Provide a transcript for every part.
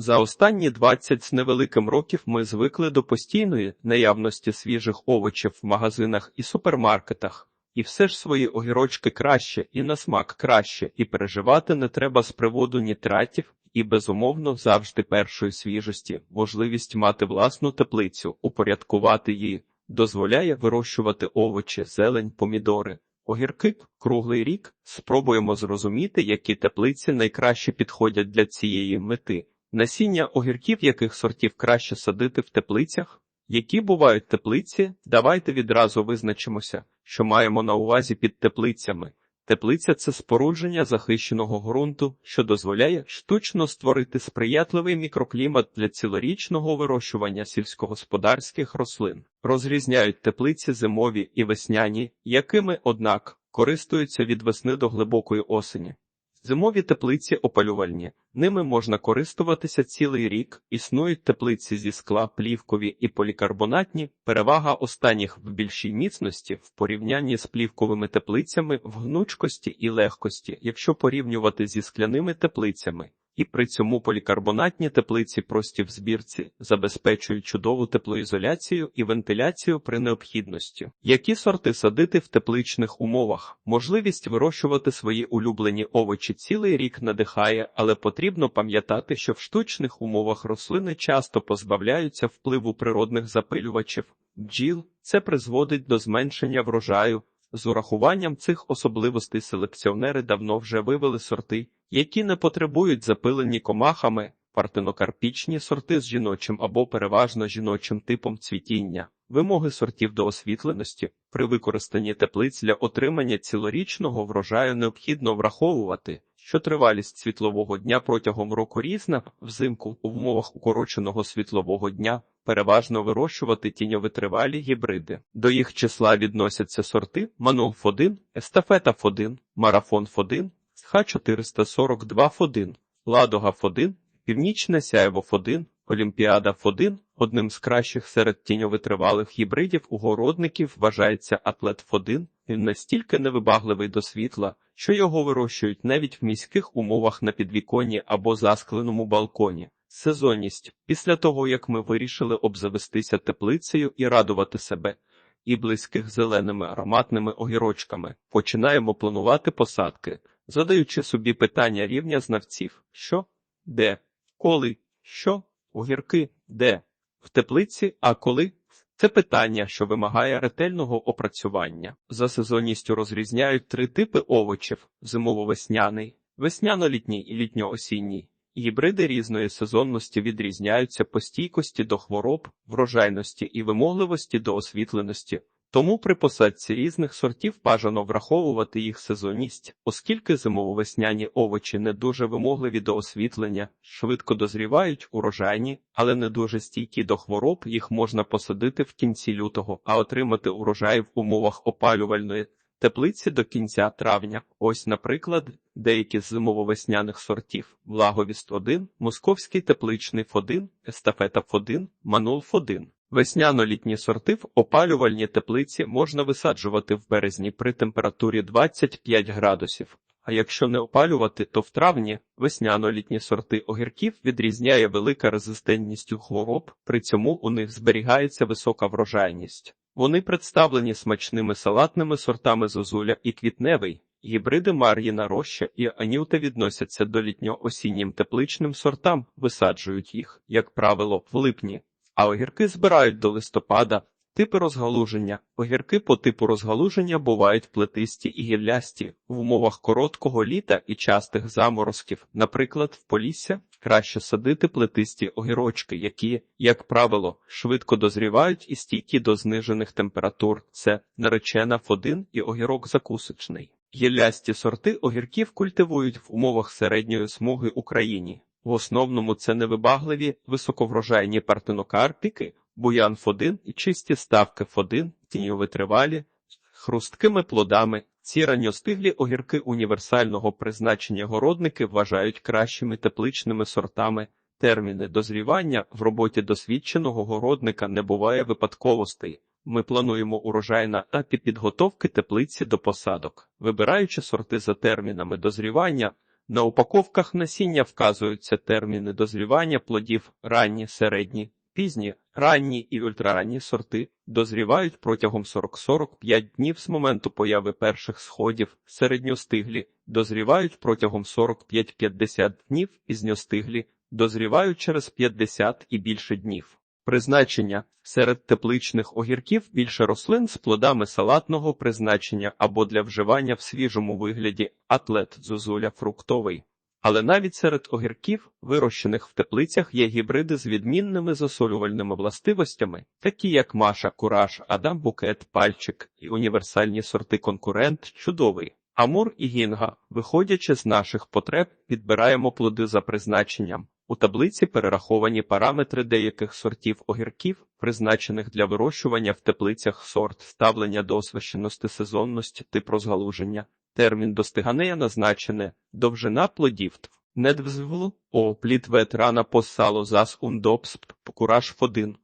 За останні 20 з невеликим років ми звикли до постійної наявності свіжих овочів в магазинах і супермаркетах. І все ж свої огірочки краще, і на смак краще, і переживати не треба з приводу нітратів, і безумовно завжди першої свіжості, можливість мати власну теплицю, упорядкувати її, дозволяє вирощувати овочі, зелень, помідори. Огірки круглий рік спробуємо зрозуміти, які теплиці найкраще підходять для цієї мети. Насіння огірків яких сортів краще садити в теплицях? Які бувають теплиці? Давайте відразу визначимося, що маємо на увазі під теплицями. Теплиця це спорудження захищеного ґрунту, що дозволяє штучно створити сприятливий мікроклімат для цілорічного вирощування сільськогосподарських рослин. Розрізняють теплиці зимові і весняні, якими, однак, користуються від весни до глибокої осені. Зимові теплиці опалювальні. Ними можна користуватися цілий рік. Існують теплиці зі скла, плівкові і полікарбонатні. Перевага останніх в більшій міцності в порівнянні з плівковими теплицями в гнучкості і легкості, якщо порівнювати зі скляними теплицями. І при цьому полікарбонатні теплиці прості в збірці забезпечують чудову теплоізоляцію і вентиляцію при необхідності. Які сорти садити в тепличних умовах? Можливість вирощувати свої улюблені овочі цілий рік надихає, але потрібно пам'ятати, що в штучних умовах рослини часто позбавляються впливу природних запилювачів. Бджіл це призводить до зменшення врожаю. З урахуванням цих особливостей селекціонери давно вже вивели сорти, які не потребують запилені комахами, партенокарпічні сорти з жіночим або переважно жіночим типом цвітіння. Вимоги сортів до освітленості при використанні теплиць для отримання цілорічного врожаю необхідно враховувати, що тривалість світлового дня протягом року різна, взимку в умовах укороченого світлового дня переважно вирощувати тіньовитривалі гібриди. До їх числа відносяться сорти Манолф 1, Естафета Ф1, Марафон Ф1, Х442 Ф1, Ладога Ф1, Північне Сяєво Ф1, Олімпіада Ф1. Одним з кращих серед тіньовитривалих гібридів угородників вважається атлет Ф1. Він настільки невибагливий до світла, що його вирощують навіть в міських умовах на підвіконні або заскленому балконі. Сезонність після того, як ми вирішили обзавестися теплицею і радувати себе і близьких зеленими ароматними огірочками, починаємо планувати посадки, задаючи собі питання рівня знавців: що, де, коли, що, огірки, де, в теплиці, а коли. Це питання, що вимагає ретельного опрацювання. За сезонністю розрізняють три типи овочів: зимово-весняний, весняно-літній і літньо-осінній. Гібриди різної сезонності відрізняються по стійкості до хвороб, врожайності і вимогливості до освітленості. Тому при посадці різних сортів бажано враховувати їх сезонність, оскільки зимово-весняні овочі не дуже вимогливі до освітлення, швидко дозрівають урожайні, але не дуже стійкі до хвороб, їх можна посадити в кінці лютого, а отримати урожай в умовах опалювальної теплиці до кінця травня. Ось, наприклад, деякі з зимово-весняних сортів: Влаговіст 1, Московський тепличний Ф1, Естафета Ф1, Манул Ф1. Весняно-літні сорти в опалювальній теплиці можна висаджувати в березні при температурі 25 градусів. А якщо не опалювати, то в травні весняно-літні сорти огірків відрізняє велика резистентність хвороб, при цьому у них зберігається висока врожайність. Вони представлені смачними салатними сортами зозуля і квітневий. Гібриди Мар'їна Роща і Анюта відносяться до літньо-осіннім тепличним сортам, висаджують їх, як правило, в липні, а огірки збирають до листопада. Типи розгалуження. Огірки по типу розгалуження бувають плетисті і гіллясті в умовах короткого літа і частих заморозків. Наприклад, в Полісся краще садити плетисті огірочки, які, як правило, швидко дозрівають і стійкі до знижених температур. Це наречена Ф1 і огірок закусочний. Гіллясті сорти огірків культивують в умовах середньої смуги Україні. В основному це невибагливі високоврожайні партенокарпіки, буян Ф1 і чисті ставки Ф1, тіньовитривалі, хрусткими плодами. Ці ранньостиглі огірки універсального призначення городники вважають кращими тепличними сортами. Терміни дозрівання в роботі досвідченого городника не буває випадковостей. Ми плануємо урожай на етапі підготовки теплиці до посадок, вибираючи сорти за термінами дозрівання, На упаковках насіння вказуються терміни дозрівання плодів ранні, середні, пізні, ранні і ультраранні сорти дозрівають протягом 40-45 днів з моменту появи перших сходів, середньостиглі дозрівають протягом 45-50 днів, пізньостиглі дозрівають через 50 і більше днів. Призначення серед тепличних огірків більше рослин з плодами салатного призначення або для вживання в свіжому вигляді атлет зозуля фруктовий. Але навіть серед огірків, вирощених в теплицях, є гібриди з відмінними засолювальними властивостями, такі як Маша, Кураж, Адам Букет, Пальчик і універсальні сорти конкурент чудовий. Амур і гінга, виходячи з наших потреб, підбираємо плоди за призначенням. У таблиці перераховані параметри деяких сортів огірків, призначених для вирощування в теплицях сорт, ставлення до освященості сезонності, тип розгалуження, термін достигання назначене, довжина плодів. Недвзвл, о, плід ветерана посало зас ундобс, кураж фодин,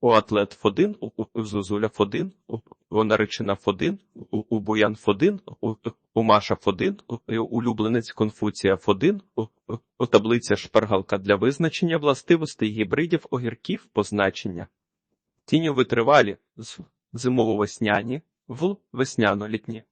у атлет фодин, у, зозуля фодин, у наречена фодин, у, буян фодин, у, у Маша фодин, у улюбленець Конфуція фодин, у, у таблиця шпаргалка для визначення властивостей гібридів огірків позначення. Тіньовитривалі з зимово-весняні, в весняно-літні,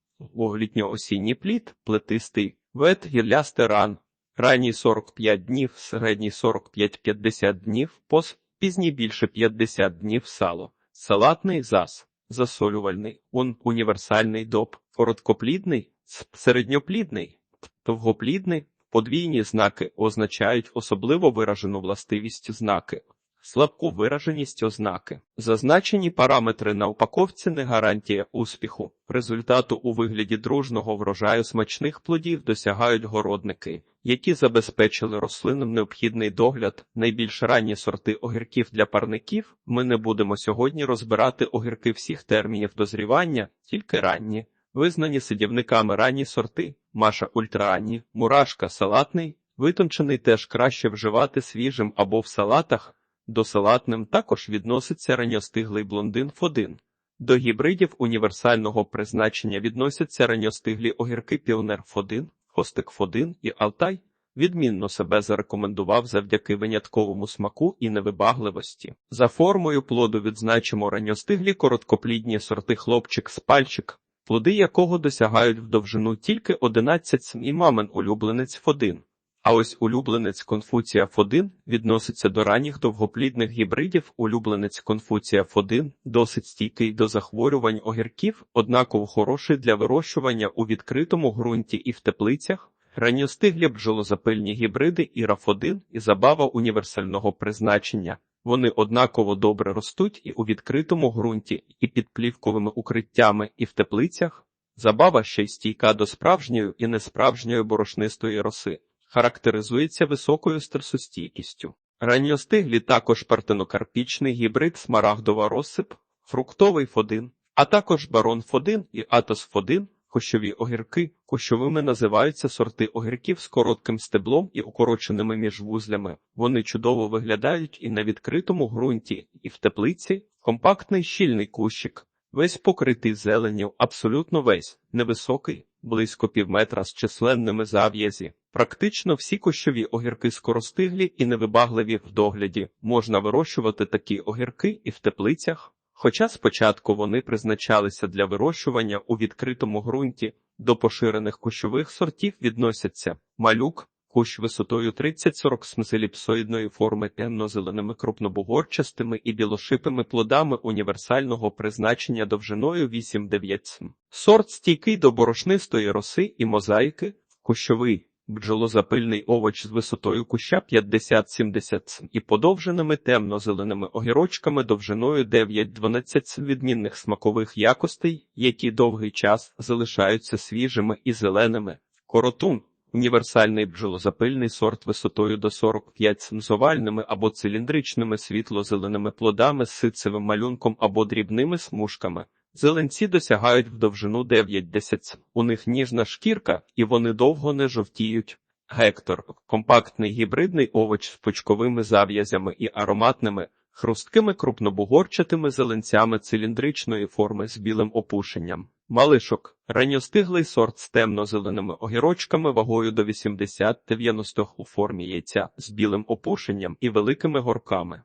літньо-осінній плід, плетистий, вет гірлясте ран, ранній 45 днів, середній 45-50 днів, пос пізній більше 50 днів сало, салатний зас, засолювальний, он універсальний доб, короткоплідний, середньоплідний, довгоплідний, подвійні знаки означають особливо виражену властивість знаки. Слабку вираженість ознаки. Зазначені параметри на упаковці не гарантія успіху. Результату у вигляді дружного врожаю смачних плодів досягають городники, які забезпечили рослинам необхідний догляд. Найбільш ранні сорти огірків для парників. Ми не будемо сьогодні розбирати огірки всіх термінів дозрівання, тільки ранні. Визнані сидівниками ранні сорти, маша ультраранні, мурашка салатний, витончений теж краще вживати свіжим або в салатах. До салатним також відноситься ранньостиглий блондин Фодин. До гібридів універсального призначення відносяться ранньостиглі огірки Піонер Фодин, Хостик Фодин і Алтай. Відмінно себе зарекомендував завдяки винятковому смаку і невибагливості. За формою плоду відзначимо ранньостиглі короткоплідні сорти хлопчик з пальчик, плоди якого досягають в довжину тільки 11 см мамин улюбленець Фодин. А ось улюбленець Конфуція Фодин відноситься до ранніх довгоплідних гібридів. Улюбленець Конфуція Фодин досить стійкий до захворювань огірків, однаково хороший для вирощування у відкритому ґрунті і в теплицях. Ранньостиглі бджолозапильні гібриди Ірафодин і забава універсального призначення. Вони однаково добре ростуть і у відкритому ґрунті, і під плівковими укриттями, і в теплицях. Забава ще й стійка до справжньої і несправжньої борошнистої роси характеризується високою стресостійкістю. Ранньостиглі також партенокарпічний гібрид смарагдова розсип, фруктовий фодин, а також барон фодин і атос фодин, кущові огірки. Кущовими називаються сорти огірків з коротким стеблом і укороченими міжвузлями. Вони чудово виглядають і на відкритому ґрунті, і в теплиці. Компактний щільний кущик, весь покритий зеленню, абсолютно весь, невисокий, близько півметра з численними зав'язі. Практично всі кущові огірки скоростиглі і невибагливі в догляді. Можна вирощувати такі огірки і в теплицях. Хоча спочатку вони призначалися для вирощування у відкритому ґрунті, до поширених кущових сортів відносяться малюк, кущ висотою 30-40 см смзеліпсоїдної форми темно-зеленими крупнобугорчастими і білошипими плодами універсального призначення довжиною 8-9 см. Сорт стійкий до борошнистої роси і мозаїки, кущовий. Бджолозапильний овоч з висотою куща 50-70 см і подовженими темно-зеленими огірочками довжиною 9-12 см відмінних смакових якостей, які довгий час залишаються свіжими і зеленими. Коротун універсальний бджолозапильний сорт висотою до 45 см з овальними або циліндричними світло-зеленими плодами з ситцевим малюнком або дрібними смужками. Зеленці досягають в довжину 9-10 см. У них ніжна шкірка, і вони довго не жовтіють. Гектор компактний гібридний овоч з пучковими зав'язями і ароматними, хрусткими крупнобугорчатими зеленцями циліндричної форми з білим опушенням. Малишок ранньостиглий сорт з темно-зеленими огірочками вагою до 80-90 у формі яйця з білим опушенням і великими горками.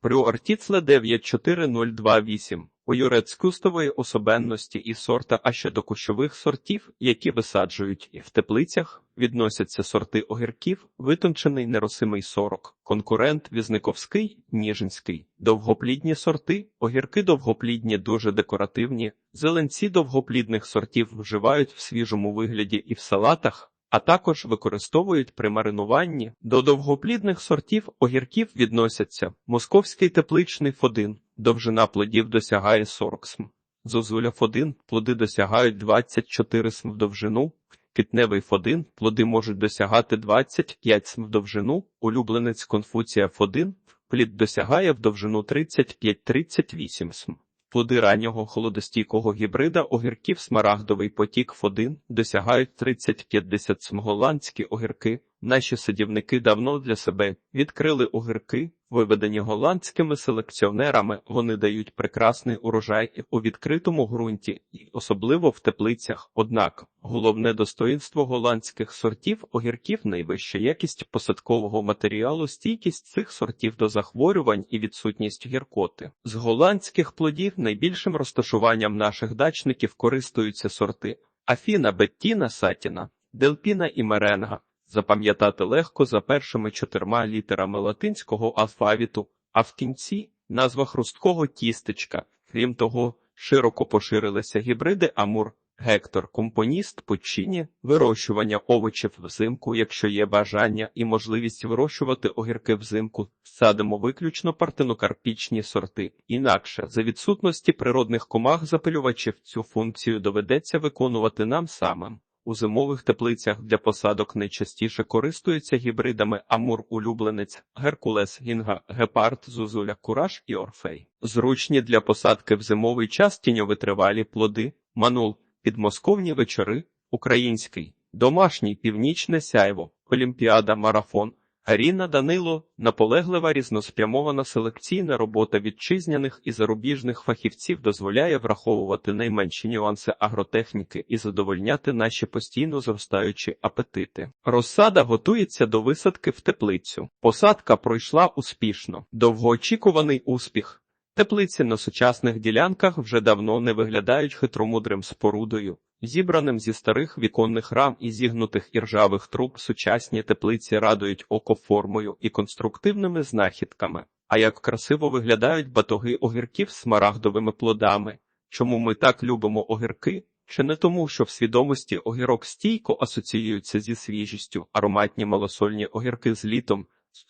Прю артіцле 94028 у юрецькустової особенності і сорта, а ще до кущових сортів, які висаджують і в теплицях, відносяться сорти огірків, витончений неросимий сорок, конкурент візниковський, ніжинський, довгоплідні сорти, огірки довгоплідні дуже декоративні, зеленці довгоплідних сортів вживають в свіжому вигляді і в салатах, а також використовують при маринуванні. До довгоплідних сортів огірків відносяться московський тепличний фодин, довжина плодів досягає 40 см. Зозуля фодин, плоди досягають 24 см в довжину, китневий фодин, плоди можуть досягати 25 см в довжину, улюбленець конфуція фодин, плід досягає в довжину 35-38 см. Плоди раннього холодостійкого гібрида огірків смарагдовий потік Ф1 досягають 30-50 см. голландські огірки. Наші садівники давно для себе відкрили огірки, виведені голландськими селекціонерами. Вони дають прекрасний урожай у відкритому ґрунті, і особливо в теплицях. Однак головне достоїнство голландських сортів огірків найвища якість посадкового матеріалу, стійкість цих сортів до захворювань і відсутність гіркоти. З голландських плодів найбільшим розташуванням наших дачників користуються сорти Афіна, Беттіна, Сатіна, Делпіна і Меренга. Запам'ятати легко за першими чотирма літерами латинського алфавіту, а в кінці назва хрусткого тістечка. Крім того, широко поширилися гібриди Амур, Гектор, компоніст, Почині, вирощування овочів взимку, якщо є бажання і можливість вирощувати огірки взимку, садимо виключно партенокарпічні сорти. Інакше, за відсутності природних комах запилювачів, цю функцію доведеться виконувати нам самим. У зимових теплицях для посадок найчастіше користуються гібридами Амур улюбленець, Геркулес, Гінга, Гепард, Зузуля, Кураж і Орфей. Зручні для посадки в зимовий час тіньовитривалі плоди, манул, підмосковні вечори, український, домашній північне сяйво, олімпіада, марафон. Аріна Данило наполеглива різноспрямована селекційна робота вітчизняних і зарубіжних фахівців дозволяє враховувати найменші нюанси агротехніки і задовольняти наші постійно зростаючі апетити. Розсада готується до висадки в теплицю. Посадка пройшла успішно. Довгоочікуваний успіх. Теплиці на сучасних ділянках вже давно не виглядають хитромудрим спорудою. Зібраним зі старих віконних рам і зігнутих іржавих труб сучасні теплиці радують око формою і конструктивними знахідками. А як красиво виглядають батоги огірків з смарагдовими плодами. Чому ми так любимо огірки? Чи не тому, що в свідомості огірок стійко асоціюються зі свіжістю, ароматні малосольні огірки з літом,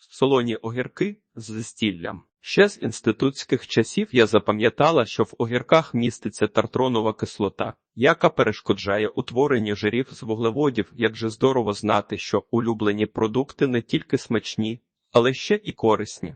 солоні огірки з застіллям? Ще з інститутських часів я запам'ятала, що в огірках міститься тартронова кислота, яка перешкоджає утворенню жирів з вуглеводів. Як же здорово знати, що улюблені продукти не тільки смачні, але ще і корисні.